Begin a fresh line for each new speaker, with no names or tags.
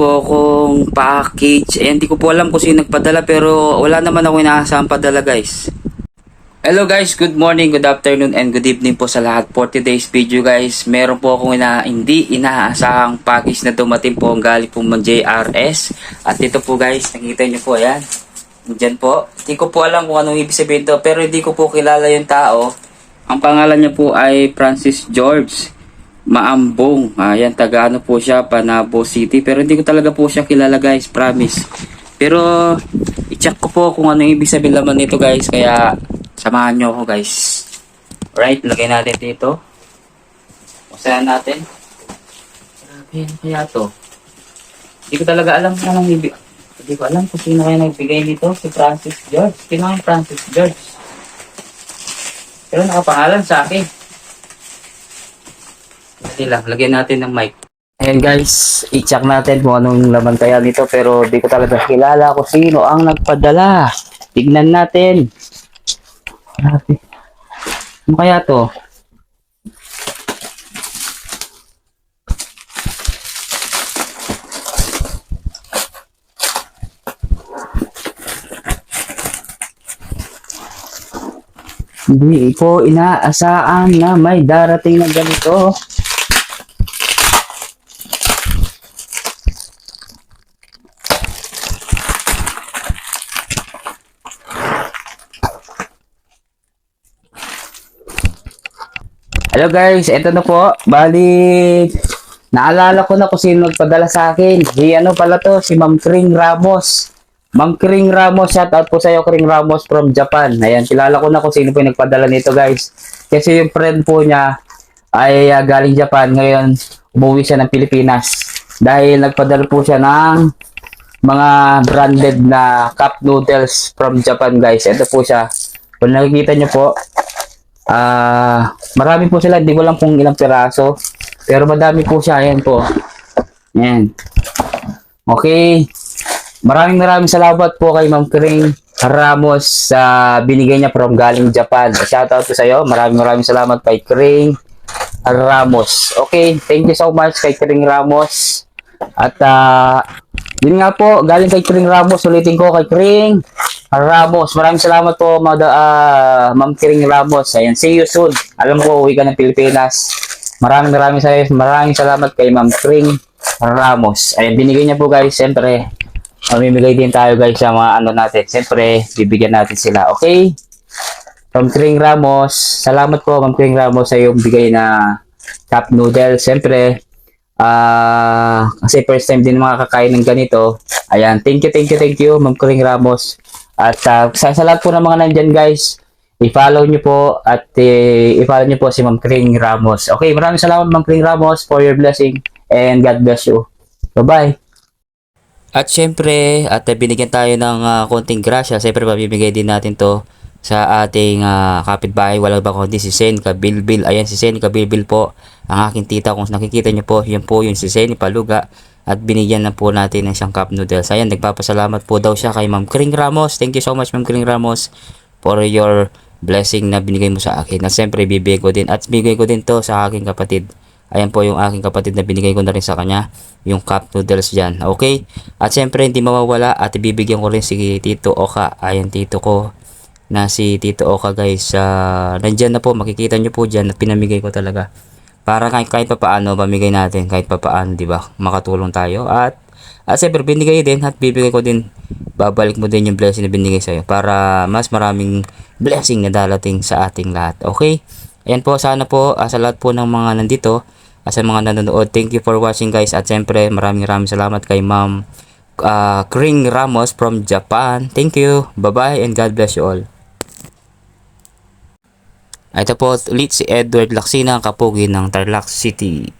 po akong package. Eh, hindi ko po alam kung sino nagpadala pero wala naman ako inaasahang padala guys. Hello guys, good morning, good afternoon, and good evening po sa lahat. For today's video guys, meron po akong ina hindi inaasahang package na dumating po ang galing po ng JRS. At ito po guys, nakita nyo po, ayan. Diyan po. Hindi ko po alam kung anong ibig sabihin to, pero hindi ko po kilala yung tao. Ang pangalan niya po ay Francis George Maambong. Ayan, taga ano po siya, Panabo City. Pero hindi ko talaga po siya kilala guys, promise. Pero, i-check ko po kung ano ibig sabihin naman nito guys. Kaya, samahan nyo ako guys. Right, lagay natin dito. Usayan natin. Grabe, ano kaya to? Hindi ko talaga alam kung anong ibig. Hindi ko alam kung sino kaya nagbigay nito. Si Francis George. Sino ang Francis George? Pero nakapangalan sa akin. Lang, lagyan natin ng mic. Ayan guys, i-check natin kung anong laman kaya nito pero di ko talaga kilala kung sino ang nagpadala. Tignan natin. Grabe. Ano kaya to? Hindi ko inaasahan na may darating na ganito. Hello guys, eto na po. Bali, naalala ko na kung sino nagpadala sa akin. Si ano pala to, si Ma'am Kring Ramos. Ma'am Kring Ramos, shout out po sa iyo Kring Ramos from Japan. Ayan, kilala ko na kung sino po yung nagpadala nito guys. Kasi yung friend po niya ay ah, galing Japan. Ngayon, umuwi siya ng Pilipinas. Dahil nagpadala po siya ng mga branded na cup noodles from Japan guys. Ito po siya. Kung nakikita niyo po, Ah, marami po sila, hindi ko lang kung ilang piraso. Pero madami po siya, ayan po. Ayan. Okay. Maraming maraming salamat po kay Ma'am Kring Ramos sa binigay niya from galing Japan. Shoutout po sa iyo. Maraming maraming salamat kay Kring Ramos. Okay, thank you so much kay Kring Ramos. At ah, yun nga po, galing kay Kring Ramos, ulitin ko kay Kring Ramos. Maraming salamat po, Mada, ah, Ma'am Kring Ramos. Ayan, see you soon. Alam ko, uwi ka ng Pilipinas. Maraming maraming salamat, maraming salamat kay Ma'am Kring Ramos. Ayan, binigay niya po guys, siyempre, mamimigay din tayo guys sa mga ano natin. Siyempre, bibigyan natin sila. Okay? From Kring Ramos, salamat po Ma'am Kring Ramos sa iyong bigay na cup noodles. Siyempre, ah kasi first time din makakakain ng ganito. Ayan, thank you, thank you, thank you, Ma'am Kring Ramos. At ah, sa, sa lahat po ng mga nandyan guys, i-follow nyo po at eh, i-follow nyo po si Ma'am Kring Ramos. Okay, maraming salamat Ma'am Kring Ramos for your blessing and God bless you. Bye-bye. At syempre, at uh, binigyan tayo ng uh, konting grasya, syempre pabibigay din natin to sa ating uh, kapitbahay. Wala ba kundi si Sen Kabilbil. Ayan si Sen Kabilbil po, ang aking tita. Kung nakikita nyo po, yan po yung si Sen Paluga. At binigyan na po natin ng isang cup noodles. Ayan, nagpapasalamat po daw siya kay Ma'am Kring Ramos. Thank you so much Ma'am Kring Ramos for your blessing na binigay mo sa akin. At syempre, bibigay ko din. At bigay ko din to sa aking kapatid. Ayan po yung aking kapatid na binigay ko na rin sa kanya. Yung cup noodles dyan. Okay? At syempre, hindi mawawala. At ibibigyan ko rin si Tito Oka. Ayan, Tito ko na si Tito Oka guys. Uh, nandyan na po. Makikita nyo po dyan. At pinamigay ko talaga. Para kahit, kahit pa paano, pamigay natin. Kahit pa paano, di ba? Makatulong tayo. At, at syempre, binigay din. At bibigay ko din. Babalik mo din yung blessing na binigay sa'yo. Para mas maraming blessing na dalating sa ating lahat. Okay? Ayan po, sana po uh, sa lahat po ng mga nandito, uh, sa mga nanonood, thank you for watching guys. At syempre, maraming maraming salamat kay Ma'am uh, Kring Ramos from Japan. Thank you. Bye-bye and God bless you all. Ito po ulit si Edward Laksina, kapugi ng Tarlac City.